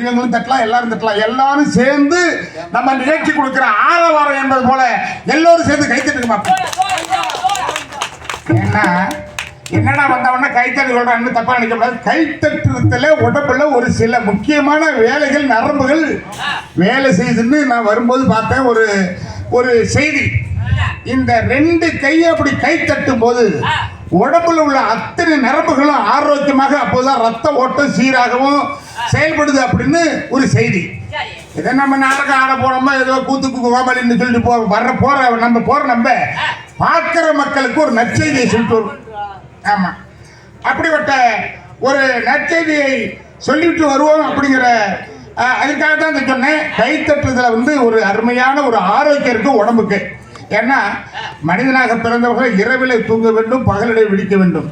பெரியவங்களும் தட்டலாம் எல்லாரும் தட்டலாம் எல்லாரும் சேர்ந்து நம்ம நிகழ்ச்சி கொடுக்கிற ஆரவாரம் என்பது போல எல்லோரும் சேர்ந்து கைத்தட்டுக்கு மாட்டோம் ஏன்னா என்னடா வந்தவொடனே கைத்தட்டு சொல்றான்னு தப்பா நினைக்க கூடாது. கைத்தட்டுறதுல உடம்புல ஒரு சில முக்கியமான வேலைகள் நரம்புகள் வேலை செய்யுதுன்னு நான் வரும்போது பார்த்தேன். ஒரு ஒரு செய்தி. இந்த ரெண்டு கையை அப்படி கை போது உடம்புல உள்ள அத்தனை நரம்புகளும் ஆரோக்கியமாக அப்போதான் ரத்த ஓட்டம் சீராகவும் செயல்படுது அப்படின்னு ஒரு செய்தி. இதை நம்ம நாடகம் ஆட போனோமா ஏதோ கூத்துக்கு கோமாளின்னு சொல்லிட்டு போ வர்ற போற நம்ம போற நம்ம பார்க்கிற மக்களுக்கு ஒரு நற்செய்தியை சொல்லிட்டு வரும். ஆமா. அப்படிப்பட்ட ஒரு நற்செய்தியை சொல்லிட்டு வருவோம் அப்படிங்கிற அதுக்காக தான் இதை சொன்னேன். கைத்தட்டுதல வந்து ஒரு அருமையான ஒரு ஆரோக்கியம் இருக்கு உடம்புக்கு. ஏன்னா மனிதனாக பிறந்தவர்கள் இரவிலே தூங்க வேண்டும் பகலிலே விழிக்க வேண்டும்.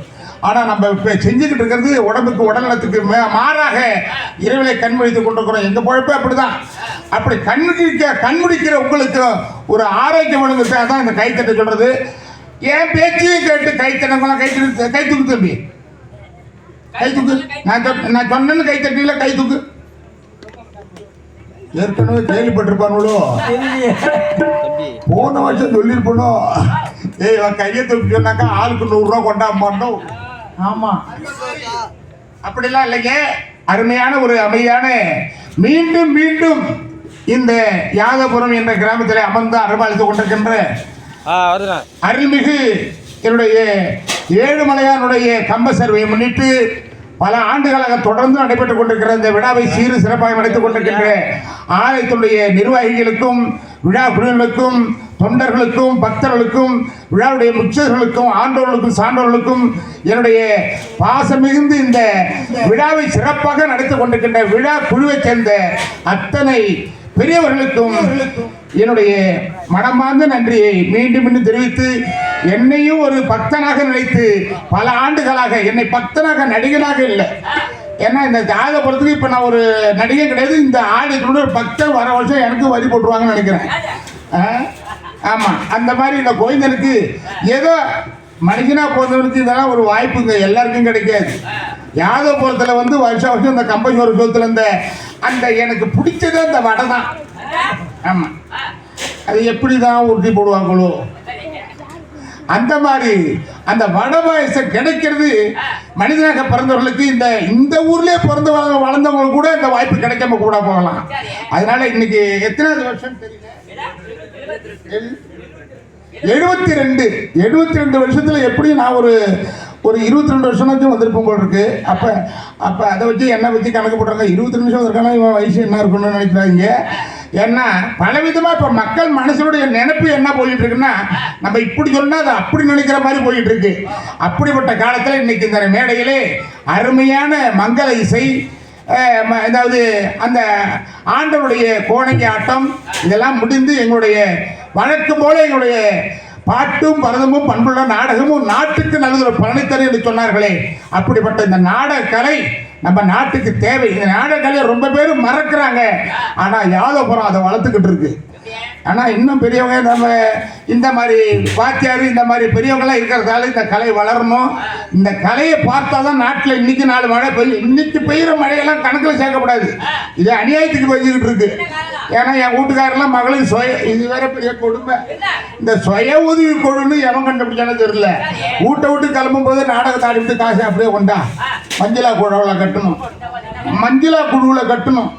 ஆனா நம்ம இப்போ செஞ்சுக்கிட்டு இருக்கிறது உடம்புக்கு உடல்நலத்துக்கு மாறாக இரவிலே கண் விழித்துக் கொண்டிருக்கிறோம். எங்க பொழப்பே அப்படிதான். அப்படி கண்முடிக்க கண்முடிக்கிற உங்களுக்கு ஒரு ஆரோக்கியம் ஒழுங்கு தான் இந்த கைத்தட்ட சொல்றது. என் பேச்சையும் கேட்டு கைத்தட்டங்களாம் கை தூக்கு கை தூக்கு தம்பி. கை தூக்கு. நான் நான் சொன்னேன்னு கை தட்டில கை தூக்கு. ஏற்கனவே கேள்விப்பட்டிருப்பானுங்களோ? போன வருஷம் சொல்லியிருப்பனோ? ஏய் கையை தூக்கி சொன்னாக்கா ஆளுக்கு நூறுரூவா கொண்டாமாட்டோம் ஆமா. அப்படிலாம் இல்லைங்க. அருமையான ஒரு அமைதியான மீண்டும் மீண்டும் இந்த யாதபுரம் என்ற கிராமத்தில் அமர்ந்து அரவணைத்துக் கொண்டிருக்கின்ற அருள்மிகு என்னுடைய ஏழுமலையானுடைய கம்ப சர்வையை முன்னிட்டு பல ஆண்டுகளாக தொடர்ந்து நடைபெற்றுக் கொண்டிருக்கிற இந்த விழாவை சீரு சிறப்பாக நடத்திக் கொண்டிருக்கின்ற ஆலயத்துடைய நிர்வாகிகளுக்கும் விழா குழுவினருக்கும் தொண்டர்களுக்கும் பக்தர்களுக்கும் விழாவுடைய முச்சர்களுக்கும் ஆண்டோர்களுக்கும் சான்றோர்களுக்கும் என்னுடைய பாசம் மிகுந்து இந்த விழாவை சிறப்பாக நடத்தி கொண்டிருக்கின்ற விழா குழுவைச் சேர்ந்த அத்தனை பெரியவர்களுக்கும் என்னுடைய மனமார்ந்த நன்றியை மீண்டும் மீண்டும் தெரிவித்து என்னையும் ஒரு பக்தனாக நினைத்து பல ஆண்டுகளாக என்னை பக்தனாக நடிகனாக இல்லை. ஏன்னா இந்த ஜாதகப்புறத்துக்கு இப்போ நான் ஒரு நடிகை கிடையாது. இந்த ஆடியத்துல ஒரு பக்தர் வர வருஷம் எனக்கு வரி போட்டுருவாங்கன்னு நினைக்கிறேன். ஆமாம் ஆமா அந்த மாதிரி இந்த கோவிந்தனுக்கு ஏதோ மனுஷனா போனவனுக்கு இதெல்லாம் ஒரு வாய்ப்புங்க எல்லாருக்கும் கிடைக்காது. யாதவபுரத்துல வந்து வருஷம் வருஷம் இந்த கம்பஞ்சோர சோத்துல இந்த அந்த எனக்கு பிடிச்சதே அந்த வடை தான். ஆமா. அது எப்படி தான் உருட்டி போடுவாங்களோ. அந்த மாதிரி அந்த வட பாயசம் கிடைக்கிறது மனிதனாக பிறந்தவர்களுக்கு இந்த இந்த ஊர்லேயே பிறந்தவங்க வள- வளர்ந்தவங்களுக்கு கூட இந்த வாய்ப்பு கிடைக்காம கூட போகலாம். அதனால இன்னைக்கு எத்தனாவது வருஷம் தெரியல எழுபத்தி ரெண்டு எழுபத்தி ரெண்டு வருஷத்தில் எப்படி நான் ஒரு ஒரு இருபத்தி ரெண்டு வருஷமாச்சும் வந்திருப்போம் போல் இருக்கு. அப்போ அப்போ அதை வச்சு என்னை வச்சு கணக்கு போடுறாங்க இருபத்தி ரெண்டு வருஷம் இருக்கானா இவன் வயசு என்ன இருக்கணும்னு நினைக்கிறாங்க. ஏன்னா பலவிதமாக இப்போ மக்கள் மனசனுடைய நினைப்பு என்ன போயிட்டு இருக்குன்னா நம்ம இப்படி சொன்னால் அது அப்படி நினைக்கிற மாதிரி போயிட்டு இருக்கு. அப்படிப்பட்ட காலத்தில் இன்னைக்கு இந்த மேடையிலே அருமையான மங்கள இசை ம- அதாவது அந்த ஆண்டவருடைய கோணங்கி ஆட்டம் இதெல்லாம் முடிந்து எங்களுடைய வழக்கம் போல எங்களுடைய பாட்டும் பரதமும் பண்புள்ள நாடகமும் நாட்டுக்கு நல்லது பலனை தரும் என்று சொன்னார்களே. அப்படிப்பட்ட இந்த நாடக கலை நம்ம நாட்டுக்கு தேவை. இந்த நாடக கலையை ரொம்ப பேர் மறக்கிறாங்க. ஆனால் யாதவபுரம் அதை வளர்த்துக்கிட்டு இருக்கு. ஆனால் இன்னும் பெரியவங்க நம்ம இந்த மாதிரி வாத்தியார் இந்த மாதிரி பெரியவங்களாம் இருக்கிறதால இந்த கலை வளரணும். இந்த கலையை பார்த்தா தான் நாட்டில் இன்னைக்கு நாலு மழை பெய்யும் இன்னைக்கு பெய்கிற மழையெல்லாம் கணக்கில் சேர்க்கக்கூடாது இது அநியாயத்துக்கு பெஞ்சுக்கிட்டு இருக்கு. ஏன்னா என் வீட்டுக்காரெல்லாம் மகளுக்கு சுய இது வேற பெரிய கொடுமை. இந்த சுய உதவி குழுன்னு எவன் கண்டுபிடிச்சானு தெரியல. வீட்டை விட்டு கிளம்பும் போது நாடகத்தை ஆடிவிட்டு காசு அப்படியே கொண்டா. மஞ்சளா குழுவில் கட்டணும். மஞ்சளா குழுவில் கட்டணும்.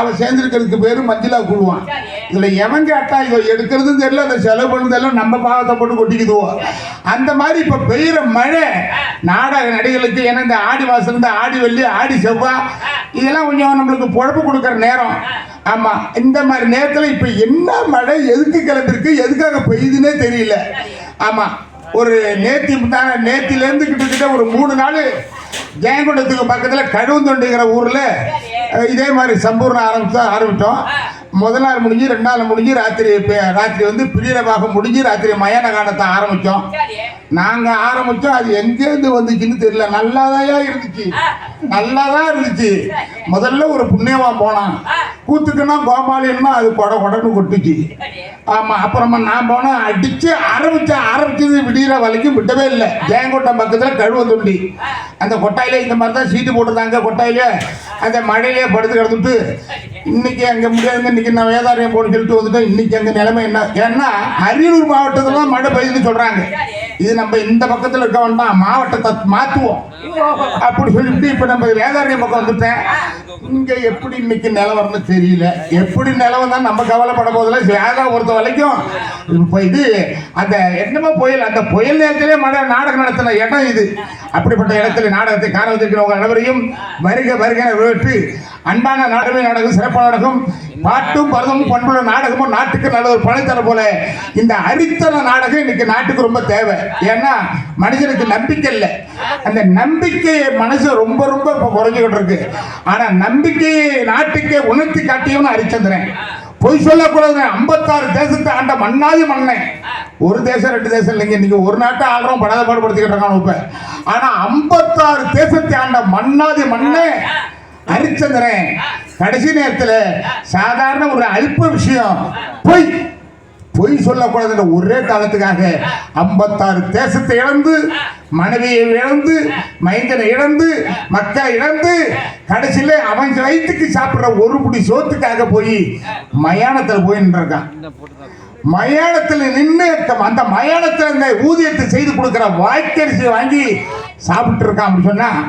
அவ சேர்ந்திருக்கிறதுக்கு பேரு மஞ்சளா குழுவான் இதுல எவன் கேட்டா இதை எடுக்கிறதும் தெரியல அதை செலவு பண்ணதெல்லாம் நம்ம பாவத்தை போட்டு கொட்டிக்குதுவோ. அந்த மாதிரி இப்ப பெய்யுற மழை நாடக நடிகளுக்கு ஏன்னா இந்த ஆடி மாசம் இருந்து ஆடி வெள்ளி ஆடி செவ்வாய் இதெல்லாம் கொஞ்சம் நம்மளுக்கு பொழப்பு கொடுக்குற நேரம். ஆமா இந்த மாதிரி நேரத்துல இப்ப என்ன மழை எதுக்கு கிளம்பிருக்கு எதுக்காக பெய்யுதுன்னே தெரியல. ஆமா ஒரு நேத்தி முந்தான நேத்திலேருந்து கிட்டத்தட்ட ஒரு மூணு நாள் ஜெயங்கொண்டத்துக்கு பக்கத்தில் கழுவுந்தொண்டிங்கிற ஊரில் இதே மாதிரி சம்பூர்ணம் ஆரம்பிச்சா ஆரம்பித்தோம். முதல் நாள் முடிஞ்சு ரெண்டு நாள் முடிஞ்சு ராத்திரி ராத்திரி வந்து பிரியரபாகம் முடிஞ்சு ராத்திரி மயான காலத்தை ஆரம்பித்தோம். நாங்கள் ஆரம்பிச்சோம் அது எங்கேருந்து வந்துச்சுன்னு தெரியல. நல்லாதாயா இருந்துச்சு. நல்லா தான் இருந்துச்சு. முதல்ல ஒரு புண்ணியவா போனான். கூத்துக்குன்னா கோமாளின்னா அது கொட கொடன்னு கொட்டுச்சு. ஆமா அப்புறமா நான் போனா அடிச்சு ஆரம்பிச்சு ஆரம்பிச்சது விடிகிற வரைக்கும் விட்டவே இல்லை. ஜெயங்கோட்டம் பக்கத்துல கழுவ தொண்டி. அந்த கொட்டாயில இந்த மாதிரி தான் சீட்டு போட்டிருந்தாங்க கொட்டாயில. அந்த மழையிலே படுத்து கிடந்துட்டு இன்னைக்கு அங்க முடியாது இன்னைக்கு நான் வேதாரியம் போன்னு சொல்லிட்டு வந்துட்டேன். இன்னைக்கு அங்க நிலைமை என்ன? ஏன்னா அரியலூர் மாவட்டத்துல மழை பெய்யுதுன்னு சொல்றாங்க. இது நம்ம இந்த பக்கத்துல இருக்க வேண்டாம் மாவட்டத்தை மாத்துவோம். அப்படி சொல்லிட்டு இப்ப நம்ம வேதாரியம் பக்கம் வந்துட்டேன். இங்க எப்படி இன்னைக்கு நிலவரம்னு தெரியல. எப்படி நிலவரம் தான் நம்ம கவலைப்பட போதில்லை வேதா பொறுத்த வரைக்கும். இப்போ இது அந்த என்னமோ புயல் அந்த புயல் நேரத்திலே மழை நாடகம் நடத்தின இடம் இது. அப்படிப்பட்ட இடத்துல நாடகத்தை காண வந்திருக்கிறவங்க அனைவரையும் வருக வருக விட்டு அன்பான நாடகமே நாடகம் சிறப்பான நாடகம். பாட்டும் பரதமும் பண்புள்ள நாடகமும் நாட்டுக்கு நல்ல ஒரு பழைத்தர போல. இந்த அரித்தல நாடகம் இன்னைக்கு நாட்டுக்கு ரொம்ப தேவை. ஏன்னா மனுஷனுக்கு நம்பிக்கை இல்லை. அந்த நம்பிக்கையை மனசு ரொம்ப ரொம்ப இப்போ குறைஞ்சிக்கிட்டு இருக்கு. ஆனால் நம்பிக்கையை நாட்டுக்கே உணர்த்தி காட்டியவனு அரிச்சந்திரன் பொய் சொல்லக்கூடாது ஐம்பத்தாறு தேசத்தை ஆண்ட மண்ணாதி மன்னன். ஒரு தேசம் ரெண்டு தேசம் இல்லைங்க. இன்னைக்கு ஒரு நாட்டை ஆள்றோம் படாத பாடுபடுத்திக்கிட்டு இருக்காங்க இப்போ. ஆனால் ஐம்பத்தாறு தேசத்தை ஆண்ட மண்ணாதி மண்ணே ஹரிச்சந்திரன் கடைசி நேரத்தில் சாதாரண ஒரு அல்ப விஷயம். பொய். பொய் சொல்லக்கூடாதுன்ற ஒரே காலத்துக்காக ஐம்பத்தாறு தேசத்தை இழந்து மனைவியை இழந்து மைந்தனை இழந்து மக்களை இழந்து கடைசியில் அவன் வயிற்றுக்கு சாப்பிட்ற ஒரு புடி சோத்துக்காக போய் மயானத்தில் போய் நின்றுருக்கான். மயானத்தில் நின்று அந்த மயானத்தில் அந்த ஊதியத்தை செய்து கொடுக்குற வாய்க்கரிசி வாங்கி சாப்பிட்டு இருக்கான் அப்படின்னு சொன்னால்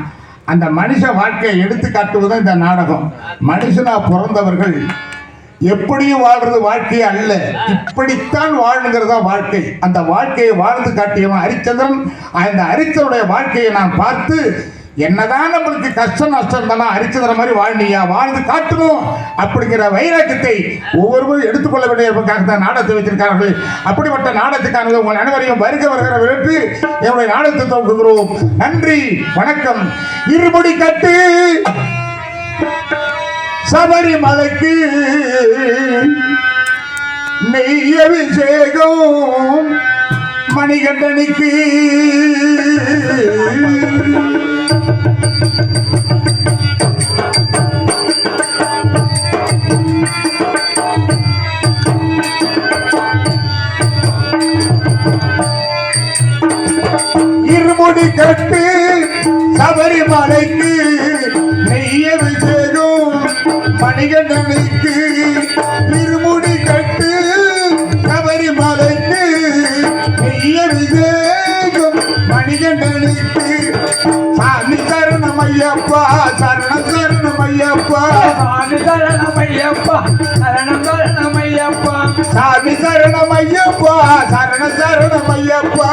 அந்த மனுஷ வாழ்க்கையை எடுத்து காட்டுவதும் இந்த நாடகம். மனுஷனா பிறந்தவர்கள் எப்படியும் வாழ்றது வாழ்க்கை அல்ல. இப்படித்தான் வாழணுங்கிறதா வாழ்க்கை. அந்த வாழ்க்கையை வாழ்ந்து காட்டியவன் ஹரிச்சந்திரன். அந்த ஹரிச்சனுடைய வாழ்க்கையை நான் பார்த்து என்னதான் நம்மளுக்கு கஷ்டம் நஷ்டம் தானே அரிச்சு தர மாதிரி வாழ்னியா வாழ்ந்து காட்டணும் அப்படிங்கிற வைராக்கியத்தை ஒவ்வொருவரும் எடுத்துக்கொள்ள வேண்டிய தான் நாடகத்தை வைத்திருக்கிறார்கள். அப்படிப்பட்ட நாடகத்துக்கான உங்கள் அனைவரையும் வருக வருகிற விட்டு என்னுடைய நாடகத்தை துவங்குகிறோம். நன்றி வணக்கம். இருபடி கட்டு சபரிமலைக்கு நெய் அபிஷேகம் மணிகண்டனுக்கு. இருமுடி கட்டு சபரிமலைக்கு நெய் அபிஷேகம் மணிகண்டனுக்கு. ஐயப்பா சரணமையப்பா சரணம் சரணமையப்பா சாமி சரண சரணமையப்பா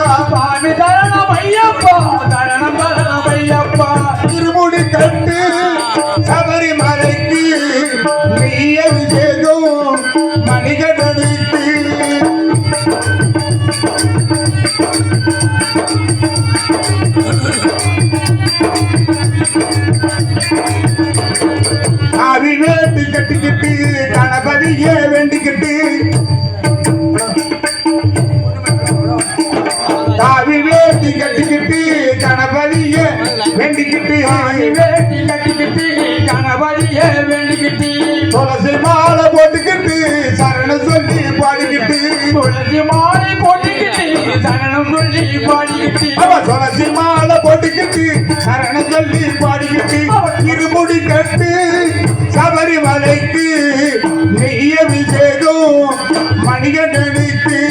துளசி மாலை போட்டுக்கிட்டு சரண சொல்லி பாடிக்கிட்டு. துளசி மாலை போட்டுக்கிட்டு சரணம் சொல்லி பாடிக்கிட்டு. அவ துளசி மாலை போட்டுக்கிட்டு சரண சொல்லி பாடிக்கிட்டு. இருமுடி கட்டு சபரிமலைக்கு நெய்ய அபிஷேகம் மணிகண்டனுக்கு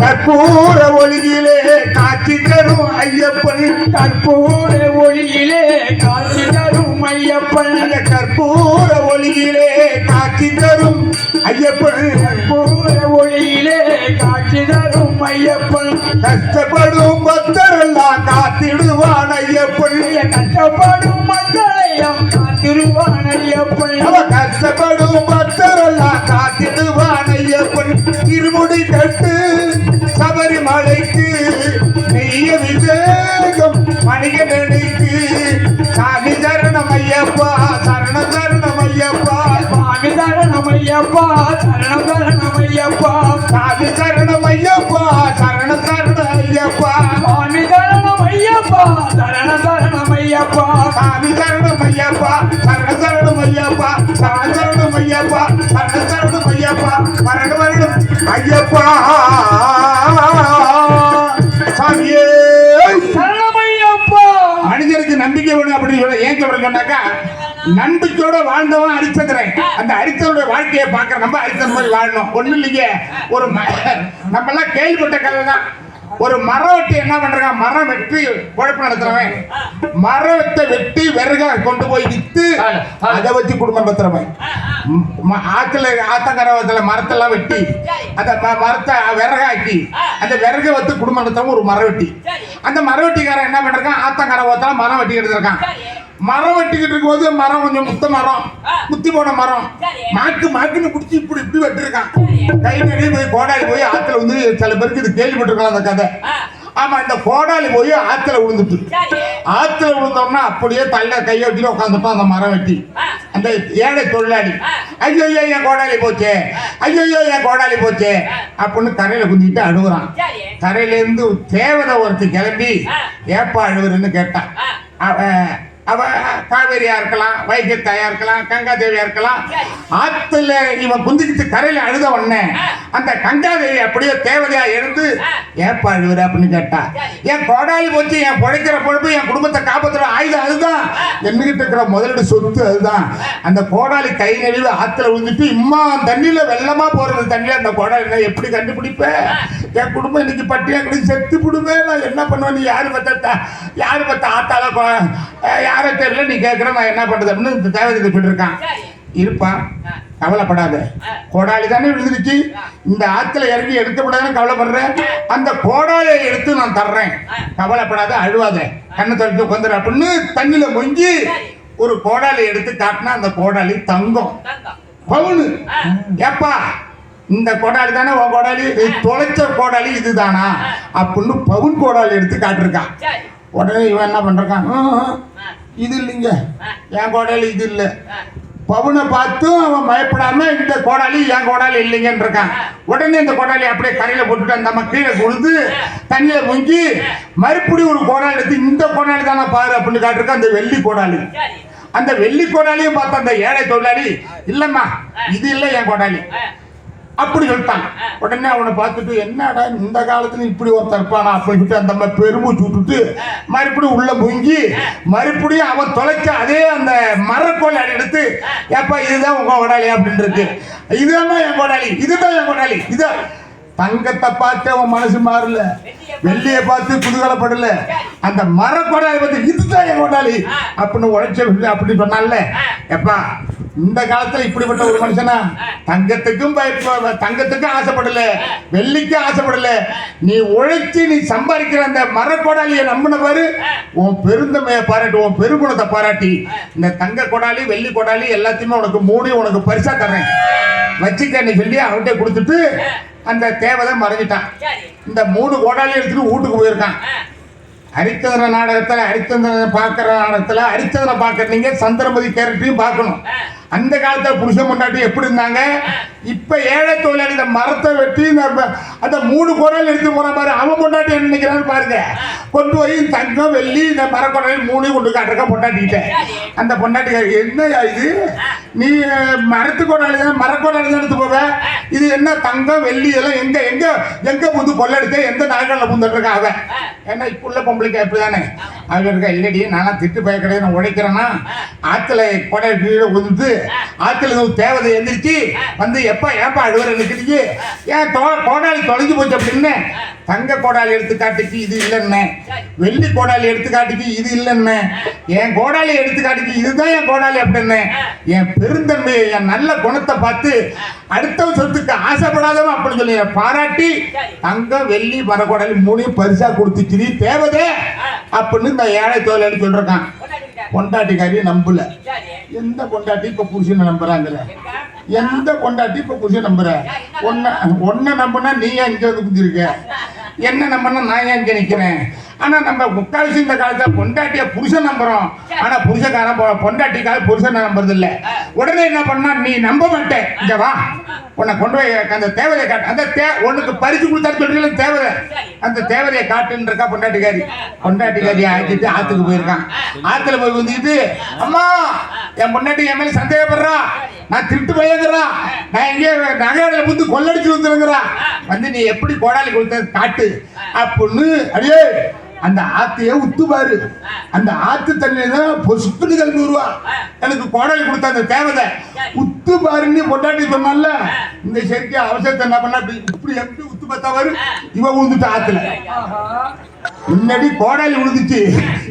கற்பூர ஒளியிலே காட்சி தரும் ஐயப்பன். கற்பூர ஒளியிலே காட்சி தரும் ஐயப்பன். அந்த கற்பூர ஒளியிலே காட்சி தரும் ஐயப்பன். கற்பூர ஒளியிலே காட்சி தரும் ஐயப்பன். கஷ்டப்படும் பக்தரெல்லாம் காத்திடுவான் ஐயப்பன். கஷ்டப்படும் மக்களையும் காத்திடுவான் ஐயப்பன். அவ கஷ்டப்படும் பக்தரெல்லாம் காத்திடுவான் ஐயப்பன். இருமுடி கட்டு சபரிமலைக்கு நெய்ய விவேகம் மணிகண்டனுக்கு. சாமி சரணம் ஐயப்பா சரண சரணம் ஐயப்பா சுவாமி சரணமையப்பா. சரணம் சரணமையப்பா சாமி சரணம் ஐயப்பா சரண சரண சரணம் ஐயப்பா சாமி சரணம் ஐயப்பா சரண சரணம் ஐயப்பா சரண சரணம் ஐயப்பா சரண சரணம் ஐயப்பா மரண மரணம் ஐயப்பா. அரிச்சனுடைய பார்க்க நம்ம அடுத்த மாதிரி வாழணும். ஒண்ணு இல்லைங்க ஒரு நம்ம எல்லாம் கேள்விப்பட்ட கதை தான் ஒரு மரம் வெட்டி என்ன பண்றாங்க? மரம் வெட்டி குழப்பம் நடத்துறவன். மரத்தை வெட்டி விறகா கொண்டு போய் வித்து அதை வச்சு குடும்பம் நடத்துறவன். ஆத்துல ஆத்தங்கரவத்துல மரத்தெல்லாம் வெட்டி அந்த ம- மரத்தை விறகாக்கி அந்த விறகை வச்சு குடும்பம் நடத்துறவன் ஒரு மரம் வெட்டி. அந்த மரம் வெட்டிக்காரன் என்ன பண்ணிருக்கான்? ஆத்தங்கரவத்துல மரம் வெட்டி எடுத்திருக்கான். மரம் வெட்டிக்கிட்டு இருக்கும்போது மரம் கொஞ்சம் முத்த மரம் முத்தி போன மரம். மாக்கு மாக்குன்னு பிடிச்சி இப்படி இப்படி வெட்டிருக்கான். கை நடி போய் கோடாலி போய் ஆத்துல வந்து சில பேருக்கு இது கேள்விப்பட்டிருக்கலாம் அந்த கதை. ஆமா இந்த கோடாலி போய் ஆத்துல விழுந்துட்டு. ஆத்துல விழுந்தோம்னா அப்படியே தள்ள கையை வச்சுட்டு உட்காந்துட்டோம் அந்த மரம் வெட்டி. அந்த ஏழை தொழிலாளி. ஐயோ என் கோடாலி போச்சே. ஐயோ என் கோடாலி போச்சே. அப்படின்னு கரையில குந்திட்டு அழுகுறான். கரையில இருந்து தேவதை ஒருத்தி கிளம்பி ஏப்பா அழுவுறன்னு கேட்டான் அவ அவ காவேரியா இருக்கலாம் வைகத்தாயா இருக்கலாம் கங்காதேவியா இருக்கலாம். ஆத்துல இவன் குந்திக்கிட்டு கரையில அழுத உடனே அந்த கங்காதேவி அப்படியே தேவதையா எழுந்து ஏப்பா அழுவுற அப்படின்னு கேட்டா என் கொடாலி போச்சு என் பிழைக்கிற பொழப்பு என் குடும்பத்தை காப்பாத்துற ஆயுதம் அதுதான். என்னகிட்ட இருக்கிற முதலீடு சொத்து அதுதான். அந்த கோடாலி கை நழுவி ஆத்துல விழுந்துட்டு இம்மா தண்ணியில வெள்ளமா போறது தண்ணியில அந்த கோடாலி நான் எப்படி கண்டுபிடிப்பேன் என் குடும்பம் இன்னைக்கு பட்டியா கிடச்சி செத்து விடுவேன் நான் என்ன பண்ணுவேன் நீ யாரு பார்த்தா யாரு பார்த்தா ஆத்தால யாரை தெரியல நீ கேட்குற நான் என்ன பண்றது அப்படின்னு தேவதைக்கு சொல்லியிருக்கான் இருப்பா. கவலைப்படாத. கோடாலி தானே விழுந்துருச்சு. இந்த ஆத்துல இறங்கி எடுக்கப்படாதுன்னு கவலைப்படுறேன் அந்த கோடாலியை எடுத்து நான் தர்றேன். கவலைப்படாத அழுவாத. கண்ணை தொலைச்சு உட்காந்துரு அப்படின்னு தண்ணியில மொங்கி ஒரு கோடாலி எடுத்து காட்டினா அந்த கோடாலி தங்கம். பவுனு. ஏப்பா இந்த கோடாலி தானே உன் கோடாலி நீ தொலைச்ச கோடாலி இதுதானா? அப்படின்னு பவுன் கோடாலி எடுத்து காட்டிருக்கான் உடனே இவன் என்ன பண்றான்? இது இல்லைங்க. என் கோடாலி இது இல்லை. பவுனை பார்த்தும் அவன் பயப்படாம இந்த கோடாலி என் கோடாலி இல்லைங்கன்னு இருக்கான். உடனே இந்த கோடாலி அப்படியே கரையில போட்டுட்டு அந்த அம்மா கீழே கொடுத்து தண்ணியில முங்கி மறுபடியும் ஒரு கோடாலி எடுத்து இந்த கோடாலி தானே பாரு அப்படின்னு காட்டிருக்கான் அந்த வெள்ளி கோடாலி. அந்த வெள்ளி கோடாலியும் பார்த்த அந்த ஏழை தொழிலாளி இல்லைம்மா இது இல்லை என் கோடாலி. அப்படி சொல்லிட்டான் உடனே அவனை பார்த்துட்டு என்னடா இந்த காலத்துல இப்படி ஒரு தற்பானா? அப்படின்னு சொல்லிட்டு அந்த மாதிரி பெருமூச்சு விட்டுட்டு மறுபடியும் உள்ள முங்கி மறுபடியும் அவன் தொலைச்ச அதே அந்த மரக்கோலை எடுத்து ஏப்பா இதுதான் உங்க கோடாலி அப்படின்னு இருக்கு. இதுதான் என் கோடாலி இதுதான் என் கோடாலி இதான் தங்கத்தை பார்த்து அவன் மனசு மாறல. வெள்ளியை பார்த்து. குதூகலப்படல. அந்த மரக்கோடாலி பார்த்து இதுதான் என் கோடாலி அப்படின்னு உழைச்ச அப்படி சொன்னான்ல. எப்பா இந்த காலத்துல இப்படிப்பட்ட ஒரு மனுஷனா? தங்கத்துக்கும் தங்கத்துக்கும் ஆசைப்படல வெள்ளிக்கும் ஆசைப்படல. நீ உழைச்சு நீ சம்பாதிக்கிற அந்த மரக்கோடாலியை நம்பின பாரு. உன் பெருந்தமையை பாராட்டி உன் பெருகுணத்தை பாராட்டி. இந்த தங்க கொடாலி வெள்ளி கொடாலி எல்லாத்தையுமே உனக்கு மூணையும் உனக்கு பரிசா தர்றேன். வச்சுக்க சொல்லி அவன்கிட்ட கொடுத்துட்டு அந்த தேவதை மறைஞ்சிட்டான். இந்த மூணு கோடாலி எடுத்துட்டு வீட்டுக்கு போயிருக்கான். ஹரிச்சந்திர நாடகத்துல ஹரிச்சந்திரனை பார்க்குற நாடகத்துல ஹரிச்சந்திரனை பார்க்குற நீங்க சந்திரமதி கேரக்டரையும் பார்க்கணும். அந்த காலத்துல புருஷன் பொண்டாட்டி எப்படி இருந்தாங்க? இப்ப ஏழை தொழிலாளி இந்த மரத்தை வெட்டி இந்த அந்த மூணு குரல் எடுத்து போற மாதிரி அவன் பொண்டாட்டி என்ன நினைக்கிறான்னு பாருங்க. கொண்டு போய் தங்கம் வெள்ளி இந்த மரக்குரல் மூணையும் கொண்டு காட்டுறக்க பொண்டாட்டிக்கிட்ட அந்த பொண்டாட்டி என்ன இது? நீ மரத்து கொண்டாடி தான் மரக்கொண்டாடி தான் எடுத்து போவ? இது என்ன தங்கம் வெள்ளி இதெல்லாம் எங்க எங்க எங்க புந்து கொள்ளடிக்க? எந்த நாய்களில் புந்துட்டு இருக்கா அவன் ஏன்னா இப்போ உள்ள பொம்பளைக்கு அப்படிதானே. அவங்க இருக்கா இல்லடி நானும் திட்டு பய கிடையாது நான் உழைக்கிறேன்னா ஆற்றுல கொடை கீழே உதிர்ந்து ஆத்துல இருந்து தேவதை எந்திரிச்சு வந்து எப்ப ஏப்பா அழுவரை நிற்கிறீங்க? ஏன் தோ கோடாலி தொலைஞ்சு போச்சு அப்படின்னு தங்க கோடாலி எடுத்து காட்டுக்கு இது இல்லைன்னு. வெள்ளி கோடாலி எடுத்து காட்டுக்கு இது இல்லைன்னு. என் கோடாலி எடுத்து காட்டுக்கு இதுதான் என் கோடாலி அப்படின்னு. என் பெருந்தன்மையை என் நல்ல குணத்தை பார்த்து அடுத்தவன் சொத்துக்கு ஆசைப்படாதவன் அப்படின்னு சொல்லி பாராட்டி தங்கம் வெள்ளி மரக்கோடாலி மூணையும் பரிசா கொடுத்துச்சு தேவதே அப்படின்னு இந்த ஏழை தொழிலாளி சொல்றான் பொண்டாட்டிக்காரி நம்பல. எந்த பொண்டாட்டி இப்ப புருஷனை நம்புறாங்கல்ல எந்த பொண்டாட்டி இப்ப புருஷன் நம்புற? ஒன்ன ஒன்ன நம்பினா நீ ஏன் இங்க வந்து குந்திருக்க என்ன நம்பினா நான் ஏன் இங்க நிக்கிறேன்? ஆனா நம்ம முக்கால்வாசி இந்த காலத்துல பொண்டாட்டிய புருஷன் நம்புறோம். ஆனா புருஷக்காரன் பொ- பொண்டாட்டிக்காக புருஷன் நம்புறது இல்ல உடனே என்ன பண்ணா நீ நம்ப மாட்டேன். இங்க வா. உன்னை கொண்டு போய் அந்த தேவதையை காட்டு. அந்த தே உனக்கு பரிசு கொடுத்தா சொல்றீங்களா தேவதை. அந்த தேவதையை காட்டுன்னு இருக்கா பொண்டாட்டிக்காரி. பொண்டாட்டிக்காரி ஆக்கிட்டு ஆத்துக்கு போயிருக்கான். ஆத்துல போய் வந்துக்கிட்டு அம்மா என் பொண்டாட்டி என் மேல சந்தேகப்படுறா. நான் திருட்டு பையங்கிறா நான் எங்கே நகையில வந்து கொள்ளடிச்சு வந்துருங்கிறா வந்து நீ எப்படி கோடாலி கொடுத்த காட்டு. அப்படின்னு அடியே. அந்த ஆத்தையே உத்து பாரு. அந்த ஆத்து தண்ணியில தான் பொசுக்குன்னு கலந்து வருவா. எனக்கு கோடாலி கொடுத்த அந்த தேவதை. உத்து பாருன்னு பொட்டாட்டி சொன்னால இந்த செடிக்கு அவசரத்தை என்ன பண்ணா இப்படி எப்படி உத்து பார்த்தா வரும் இவ ஊந்துட்டு ஆத்துல. முன்னாடி கோடாலி விழுந்துச்சு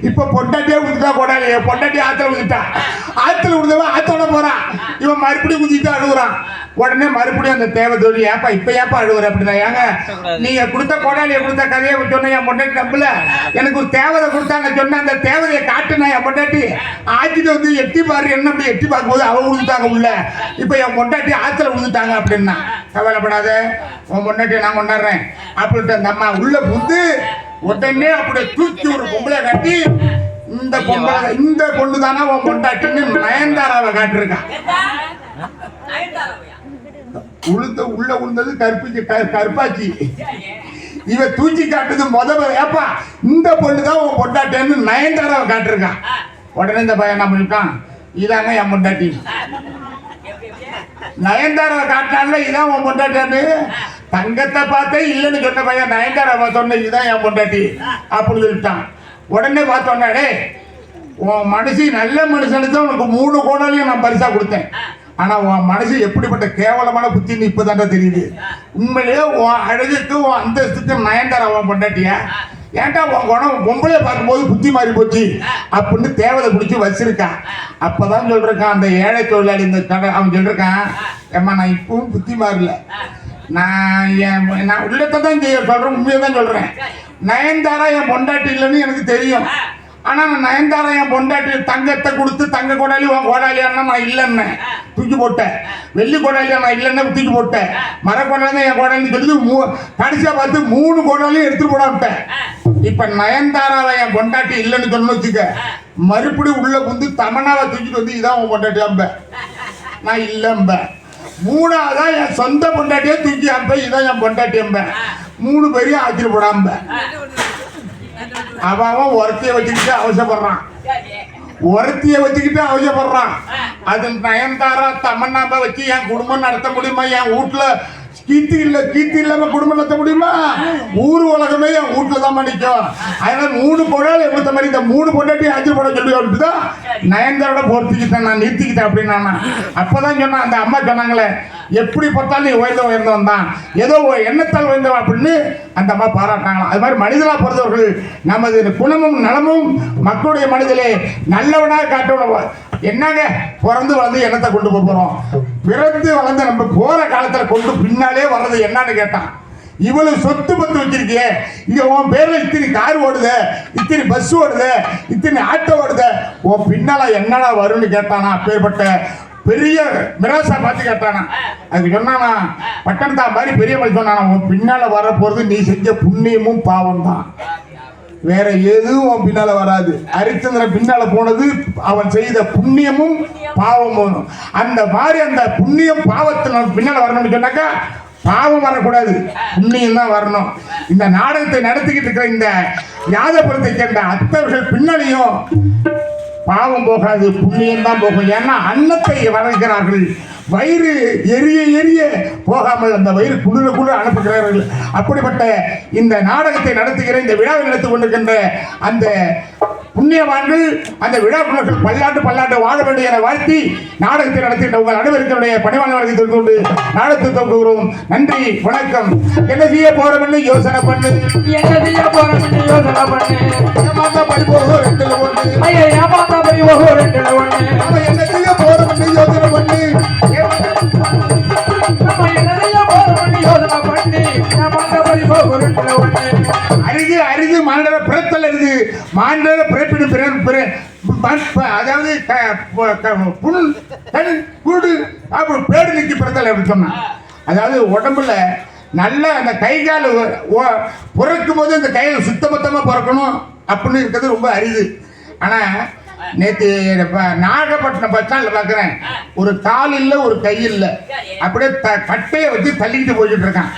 இப்ப பொண்டாட்டியே விழுந்துட்டா கோடாலி பொண்டாட்டி ஆத்துல விழுந்துட்டா ஆத்துல விழுந்தவன் ஆத்தோட போறான் இவன் மறுபடியும் குதிச்சுட்டு அழுகுறான். உடனே மறுபடியும் அந்த தேவை தோழி ஏப்பா இப்ப ஏப்பா அழுகுற? அப்படின்னா ஏங்க நீங்க கொடுத்த கோடாலியை கொடுத்த கதையை சொன்ன என் பொண்டாட்டி நம்பல. எனக்கு ஒரு தேவதை கொடுத்தாங்க. சொன்ன அந்த தேவதையை காட்டுனா என் பொண்டாட்டி ஆச்சிட்டு வந்து எட்டி பாரு என்ன அப்படி எட்டி பார்க்கும்போது அவ விழுந்துட்டாங்க உள்ள. இப்ப என் பொண்டாட்டி ஆத்துல விழுந்துட்டாங்க அப்படின்னா கவலைப்படாத. உன் பொண்டாட்டியை நான் கொண்டாடுறேன். அப்படின்ட்டு அந்த அம்மா உள்ள புந்து உடனே அப்படியே தூக்கி ஒரு பொம்பளை கட்டி இந்த பொம்பளை இந்த பொண்ணு தானே உன் பொண்டாட்டின்னு நயன்தாராவை காட்டிருக்கான் உளுந்த உள்ள உளுந்தது கருப்பிச்சு க- கருப்பாச்சி. இவ தூக்கி காட்டுது முத ஏப்பா இந்த பொண்ணு தான் உன் பொண்டாட்டின்னு நயன்தாராவை காட்டிருக்கான் உடனே இந்த பையன் என்ன பண்ணிருக்கான்? இதாங்க என் பொண்டாட்டி. நயன்தாராவை காட்டினால இதான் உன் பொண்டாட்டியான்னு? தங்கத்தை பார்த்தே இல்லைன்னு சொன்ன பையன் நயன்தாராவை சொன்ன இதுதான் என் பொண்டாட்டி. அப்படின்னு சொல்லிட்டான். உடனே பார்த்தோன்னே உன் மனசு நல்ல மனுஷனுக்கு தான் உனக்கு மூணு கோடாலையும் நான் பரிசாக கொடுத்தேன். ஆனால் உன் மனசு எப்படிப்பட்ட கேவலமான புத்தின்னு இப்பதான்டா தெரியுது. உண்மையிலேயே உன் அழகுக்கு உன் அந்தஸ்துக்கு நயன்தாரா பொண்டாட்டியா? ஏன்டா உன் குணம் பொம்பளைய பார்க்கும்போது புத்தி மாறி போச்சு? அப்படின்னு தேவதை பிடிச்சி வச்சிருக்கான். அப்போதான் சொல்றான் அந்த ஏழை தொழிலாளி இந்த கடை அவன் சொல்லியிருக்கான் ஏம்மா நான் இப்பவும் புத்தி மாறல. நான் என் நான் உள்ளத்தை தான் செய்ய சொல்கிறேன் உண்மையை தான் சொல்கிறேன் நயன்தாரா என் பொண்டாட்டி இல்லைன்னு எனக்கு தெரியும். ஆனால் நான் நயன்தாரா என் பொண்டாட்டி தங்கத்தை கொடுத்து தங்க கொடாலி உன் கோடாலியான்னா நான் இல்லைன்னு தூக்கி போட்டேன். வெள்ளி கோடாலியா நான் இல்லைன்னு தூக்கி போட்டேன். மர கொடாலி என் கோடாலின்னு சொல்லி மூ கடைசியாக பார்த்து மூணு கோடாலியும் எடுத்துட்டு போட விட்டேன். நயன்தாராவை என் பொண்டாட்டி இல்லைன்னு சொன்னு வச்சுக்க மறுபடியும் உள்ளே வந்து தமனாவை தூக்கிட்டு வந்து இதான் உன் பொண்டாட்டி அம்ப நான் இல்லைம்பேன் மூணாவதா என் சொந்த பொண்டாட்டியே தூக்கி அம்ப இதான் என் பொண்டாட்டி அம்ப. மூணு பேரையும் ஆச்சரிய போடாம. அவன் ஒருத்தைய வச்சுக்கிட்டு அவசரப்படுறான். ஒருத்திய வச்சுக்கிட்டு அவசரப்படுறான். அது நயன்தாரா தமன்னாப்ப வச்சு என் குடும்பம் நடத்த முடியுமா? என் வீட்டுல கீர்த்தி இல்ல கீர்த்தி இல்லாம குடும்பம் நடத்த முடியுமா? ஊர் உலகமே என் வீட்டுல தான் நிற்கும் அதனால மூணு பொருள் எடுத்த மாதிரி இந்த மூணு பொண்டாட்டி அஞ்சு போட சொல்லி அப்படிதான் நயன்தாரோட போர்த்திக்கிட்டேன் நான் நிறுத்திக்கிட்டேன் அப்படின்னு நான் அப்பதான் சொன்னேன் அந்த அம்மா சொன்னாங்களே எப்படி பார்த்தாலும் நீ உயர்ந்த உயர்ந்தவன் தான். ஏதோ எண்ணத்தால் உயர்ந்தவன் அப்படின்னு அந்த அம்மா பாராட்டாங்களாம் அது மாதிரி மனிதனாக பிறந்தவர்கள் நமது குணமும் நலமும் மக்களுடைய மனதிலே நல்லவனாக காட்டணும். என்னங்க? பிறந்து வளர்ந்து எண்ணத்தை கொண்டு போக பிறந்து வளர்ந்து நம்ம போகிற காலத்தில் கொண்டு பின்னாலே வர்றது என்னன்னு கேட்டான். இவ்வளவு சொத்து பத்து வச்சிருக்கிய. இங்க உன் பேர்ல இத்தனை கார் ஓடுது இத்தனை பஸ் ஓடுது இத்தனை ஆட்டோ ஓடுது. உன் பின்னால என்னடா வரும்னு கேட்டானா அப்பேற்பட்ட பெரிய மிராசா பார்த்து கேட்டானா. அதுக்கு சொன்னானா பட்டணத்தா மாதிரி பெரிய மனுஷன் சொன்னானா உன் பின்னால வர போறது நீ செஞ்ச புண்ணியமும் பாவம் தான் வேற எதுவும் அவன் பின்னால வராது. ஹரிச்சந்திரன் பின்னால போனது அவன் செய்த புண்ணியமும் பாவமும். அந்த மாதிரி அந்த புண்ணியம் பாவத்தில் அவன் பின்னால வரணும்னு சொன்னாக்கா பாவம் வரக்கூடாது. புண்ணியம் தான் வரணும். இந்த நாடகத்தை நடத்திக்கிட்டு இருக்கிற இந்த யாதபுரத்தை சேர்ந்த அத்தவர்கள் பின்னாலையும் பாவம் போகாது புண்ணியம் தான் போகும். ஏன்னா அன்னத்தை வளர்க்கிறார்கள் வயிறு எரிய எரிய போகாமல் அந்த வயிறு குளிர குளிர அனுப்புகிறார்கள். அப்படிப்பட்ட இந்த நாடகத்தை நடத்துகிற இந்த விழாவை நடத்தி கொண்டிருக்கின்ற அந்த புண்ணியவான்கள் அந்த விழாக்குள்ளர்கள் பல்லாண்டு பல்லாண்டு வாழ வேண்டும் என வாழ்த்தி நாடகத்தை நடத்துகின்ற உங்கள் அனைவருடைய பணிவான வழக்கை தெரிந்து கொண்டு நாடகத்தை துவங்குகிறோம் நன்றி வணக்கம். என்ன செய்ய போறோம்னு யோசனை பண்ணு. என்ன செய்ய போறோம்னு யோசனை பண்ணு. ஏமாந்தா படிப்போம் ரெண்டுல ஒண்ணு ஐயா ஏமாத்தா போய் ஒரு ரெண்டுல ஒண்ணு மாநில பிறப்பிடும் பிற அதாவது க- புல் கண் குடு அப்புறம் பேடு நீக்கி பிறத்தல் அப்படின்னு சொன்னான். அதாவது உடம்புல நல்ல அந்த கை கால் பிறக்கும் போது அந்த கையில் சுத்தமொத்தமாக பிறக்கணும் அப்படின்னு இருக்கிறது ரொம்ப அரிது. ஆனால் நேற்று நாகப்பட்டினம் பஸ் ஸ்டாண்டில் பார்க்குறேன் ஒரு கால் இல்லை ஒரு கை இல்லை. அப்படியே த கட்டையை வச்சு தள்ளிக்கிட்டு போய்கிட்டு இருக்கான்.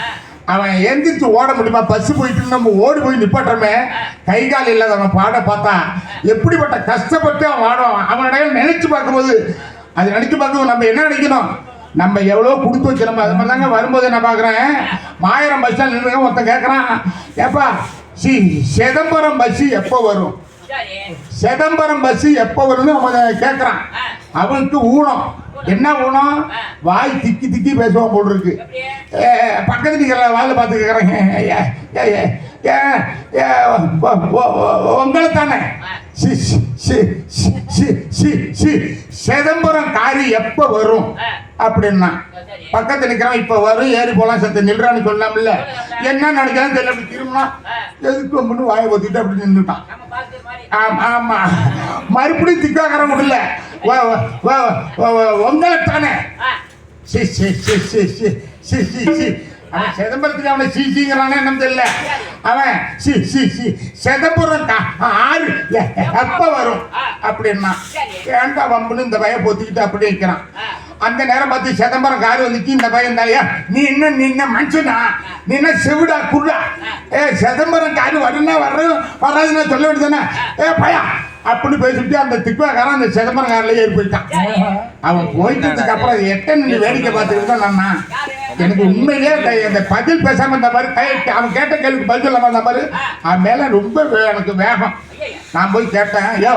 அவன் எந்திரிச்சு ஓட முடியுமா? பஸ் போயிட்டு நம்ம ஓடி போய் நிப்பாட்டுறோமே. கை கால் இல்லாதவன் பாட பார்த்தா எப்படிப்பட்ட கஷ்டப்பட்டு அவன் ஆடுவான். அவனுடைய நினைச்சு பார்க்கும்போது அது நினைச்சு பார்க்கும்போது நம்ம என்ன நினைக்கணும்? நம்ம எவ்வளோ கொடுத்து வச்சிருந்தோம் அது மாதிரி தாங்க வரும்போது என்ன பார்க்குறேன். மாயிரம் பஸ் ஸ்டாண்ட் நின்று ஒருத்தன் கேட்குறான் ஏப்பா சி சிதம்பரம் பஸ் எப்போ வரும்? சிதம்பரம் பஸ் எப்போ வரும்னு அவன் கேட்குறான் அவனுக்கு ஊனம். என்ன ஊனம் வாய் திக்கி திக்கி பேசுவோம் போல் இருக்கு பக்கத்து நிற்கிற வாயில் பார்த்துக்கிறேங்க உங்களை தானே சிதம்பரம் காரி எப்போ வரும்? அப்படின்னா பக்கத்தில் நிற்கிறவன் இப்போ வரும் ஏறி போகலாம் சத்து நில்றான்னு சொல்லலாம்ல என்ன நினைக்கிறான்னு தெரியல அப்படி திரும்பினா எதுக்கு அப்படின்னு வாயை ஊற்றிட்டு அப்படி நின்றுட்டான் ஆமாம் ஆமாம் மறுபடியும் திக்காக்கிற முடியல வ- சி சி சி சி சி சி சி சி அவன் சிதம்பரத்துக்கு அவனை சிசிங்கிறானே என்னன்னு தெரியல. அவன் சி சி சி சிதம்பரம் கா- ஆறு. எப்ப வரும்? அப்படின்னா ஏண்டா வம்புன்னு இந்த பையன் பொத்திக்கிட்டு அப்படி இருக்கிறான் அந்த நேரம் பார்த்து சிதம்பரம் காரு வந்துச்சு இந்த பையன் தாயா நீ என்ன நீ என்ன மனுஷனா? நீ என்ன செவிடா குள்ளா ஏ சிதம்பரம் காரு வரும்னா வர்றது வராதுன்னா சொல்ல வேண்டியதானே ஏ பயா அப்படின்னு பேசிட்டு அந்த திக்குவாக்காரன் அந்த சிதம்பரம் காரில் ஏறி போயிட்டான். அவன் போயிட்டதுக்கு அப்புறம் எட்ட நின்று வேடிக்கை பார்த்துக்கிட்டு தான் எனக்கு உண்மையிலே இந்த- இந்த பதில் பேசாம இந்த மாதிரி அவன் கேட்ட கேள்விக்கு பதில் இல்லாம இந்த மாதிரி அவன் மேல ரொம்ப எனக்கு வேகம். நான் போய் கேட்டேன் ஐயோ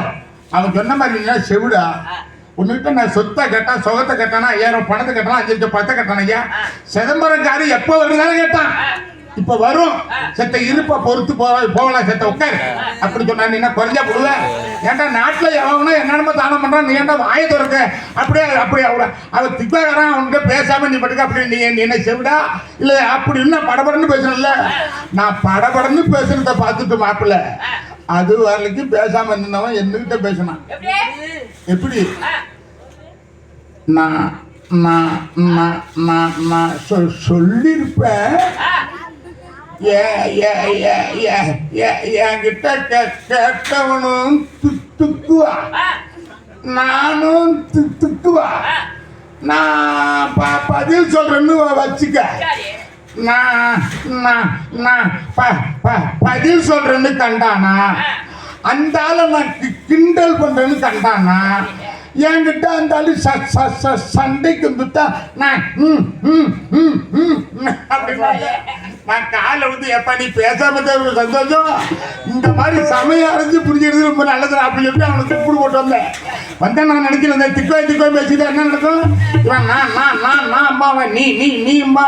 அவன் சொன்ன மாதிரி நீ என்ன செவிடா உன்கிட்ட நான் சொத்தை கேட்டான் சுகத்தை கேட்டானா ஐயாயிரம் பணத்தை கேட்டானா அஞ்சு பத்தை கேட்டான் ஐயா? சிதம்பரம்காரி எப்போ வருதானே கேட்டான். இப்ப வரும். செத்த இருப்ப பொறுத்து போக போகலாம் செத்த உட்காரு. அப்படி சொன்னா நீ என்ன குறைஞ்சா போடுவ? ஏன்டா நாட்டுல எவனா என்னென்னமோ தானம் பண்றான் நீ ஏன்டா வாயை திறக்க? அப்படியே அப்படியே அவட அவ திப்பாகிறான் அவன்கிட்ட பேசாம நீ பட்டுக்க அப்படி நீ என்ன செவிடா? இல்ல அப்படி என்ன படபடன்னு பேசணும்ல நான் படபடன்னு பேசுறத பார்த்துட்டு மாப்பிள்ள. அது வரலைக்கும் பேசாம இருந்தவன் என்கிட்ட பேசினான். எப்படி? நான் நான் நான் நான் நான் சொல் சொல்லியிருப்பேன் என்கிட்ட கேட்டவனும் து- துக்குவா நானும் து- துக்குவா நான் பதில் சொல்றேன்னு வச்சுக்க. நான் நான் நான் ப- ப- பதில் சொல்றேன்னு கண்டானா? அந்த ஆளை நான் கிண்டல் பண்றேன்னு கண்டானா? என்கிட்ட அந்த ஆளு ச- ச- ச- சண்டைக்கு வந்துட்டா நான் ம், ம், ம், ம். நான் காலை வந்து எப்ப நீ பேசாம தான் சந்தோஷம்? இந்த மாதிரி சமயம் அரைஞ்சு புரிஞ்சுக்கிறது ரொம்ப நல்லது அப்படின்னு சொல்லி அவனை கூப்பிடு போட்டு வந்தேன். வந்தேன் நான் நினைக்கிறேன் இந்த திக்கோய் திக்கோய் பேசிட்டு என்ன நடக்கும்? இவன் நான் நான் நான் நான் அம்மாவன் நீ நீ நீ அம்மா.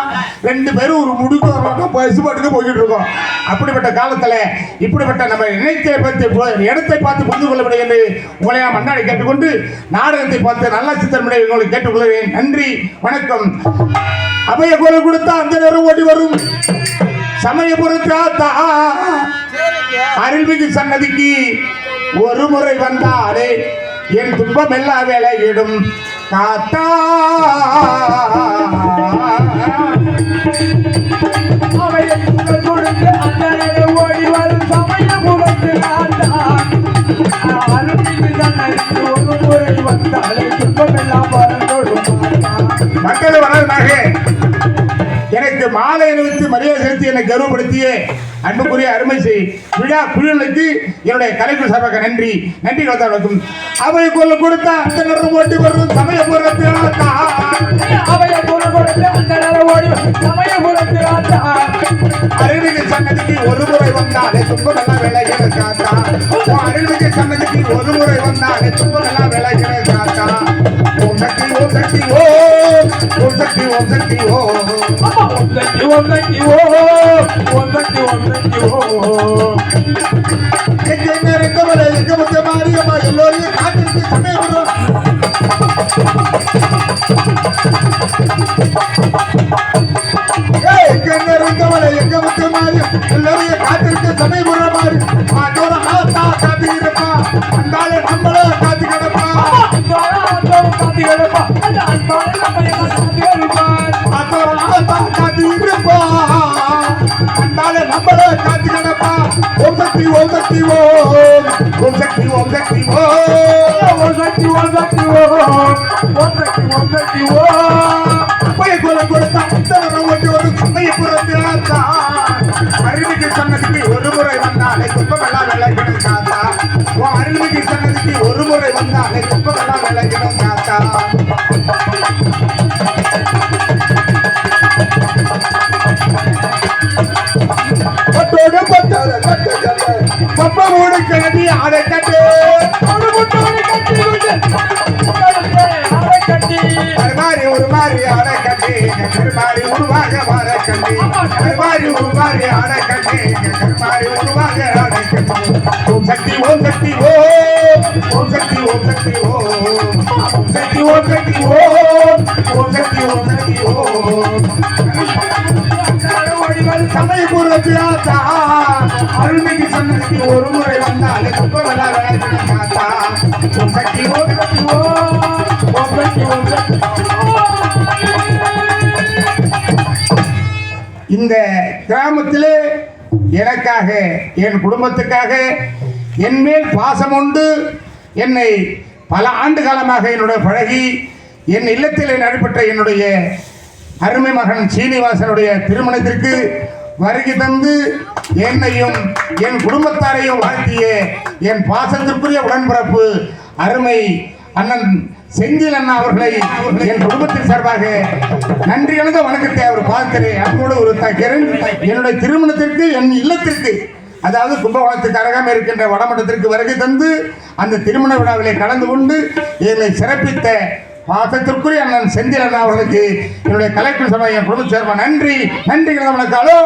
ரெண்டு பேரும் ஒரு முடிக்கு ஒரு பசு பாட்டுக்கு போய்கிட்டு இருக்கோம். அப்படிப்பட்ட காலத்தில் இப்படிப்பட்ட நம்ம இணைத்தை பற்றி இடத்தை பார்த்து புரிந்து கொள்ள முடியும் என்று உங்களை நான் மன்னாடி கேட்டுக்கொண்டு நாடகத்தை பார்த்து நல்லா சித்திரமுறை உங்களை கேட்டுக்கொள்கிறேன். நன்றி வணக்கம். அபய குரல் கொடுத்தா அந்த நேரம் ஓடி வரும். சமயபுரத்து ஆத்தா அருள்மிகு சன்னதிக்கு ஒரு முறை வந்தாலே என் துன்பம் எல்லா வேலையிடும் காத்தா அண்ணனை ஓடி வரும் சமயபுரத்து. அருள்மிகு ஒரு முறை வந்தாலே. மக்கள் வளர்ந்தாக எனக்கு மாலை அணிவித்து மரியாதை உயர்த்தி என்னை கௌரவப்படுத்திய அன்புக்குரிய அருமை செய் விழா குழுவிலுக்கு என்னுடைய கலைக்குழு சார்பாக நன்றி. நன்றி கலத்தாக்கும் அவைய கொள்ள கொடுத்த அந்த நேரம் ஓட்டி வரும். சமய புறத்திலாத்தா அவைய கொள்ள கொடுத்த அந்த நேரம் ஓடி சமய புறத்திலாத்தா அருள்மிகு சன்னதிக்கு ஒரு முறை வந்தாலே துன்பம் எல்லாம் காத்தா. அருள்மிகு சன்னதிக்கு ஒரு முறை வந்தாலே துன்பம் ಒಂದಕ್ಕೆ ಒಂದಕ್ಕೆ ಓ ಒಂದಕ್ಕೆ ಒಂದಕ್ಕೆ ಓ ಒಂದಕ್ಕೆ ಒಂದಕ್ಕೆ ಓ சக்தி ஓம் சக்தி ஓம் ஓம் சக்தி ஓம் சக்தி ஓம் ஓம் சக்தி ஓம் சக்தி ஓம் ஓம் சக்தி ஓம் சக்தி ஓம் போய் குலம் கொடுத்தா உத்தரவு ஒன்று ஒரு சமய புறத்திலாத்தா அருவிக்கு சொன்னதுக்கு ஒரு முறை வந்தாலே குப்பமெல்லாம் விளக்கணும் காத்தா உன் அருவிக்கு சொன்னதுக்கு ஒரு முறை வந்தாலே குப்பமெல்லாம் விளக்கணும் காத்தா சக்தி ஓம் சக்தி ஓம் ஓம் சக்தி ஓம் சக்தி ஓம் சக்தி ஓம் சக்தி ஓம் ஓம் சக்தி ஓம் சக்தி ஓம் வடிவல் சமயபூர்வத்திலாத்தா அருள்மிகு ஒரு முறை வந்தால் ஓம் சக்தி ஓம் சக்தி ஓம் ஓம் சக்தி ஓம் சக்தி இந்த கிராமத்திலே எனக்காக என் குடும்பத்துக்காக என் மேல் பாசம் உண்டு. என்னை பல ஆண்டு காலமாக என்னுடைய பழகி என் இல்லத்தில் நடைபெற்ற என்னுடைய அருமை மகன் சீனிவாசனுடைய திருமணத்திற்கு வருகை தந்து என்னையும் என் குடும்பத்தாரையும் வாழ்த்திய என் பாசத்திற்குரிய உடன்பிறப்பு அருமை அண்ணன் செந்தில் அண்ணா அவர்களை என் குடும்பத்தின் சார்பாக நன்றி கலந்த வணக்கத்தை அவர் பார்க்கிறேன். அன்போடு ஒரு தக்கிறேன் என்னுடைய திருமணத்திற்கு என் இல்லத்திற்கு அதாவது கும்பகோணத்துக்கு அருகாமல் இருக்கின்ற வடமட்டத்திற்கு வருகை தந்து அந்த திருமண விழாவிலே கலந்து கொண்டு என்னை சிறப்பித்த பாசத்திற்குரிய அண்ணன் செந்தில் அண்ணா அவர்களுக்கு என்னுடைய கலெக்டர் சபை என் குடும்ப சேர்மன் நன்றி. நன்றி கலந்த ஹலோ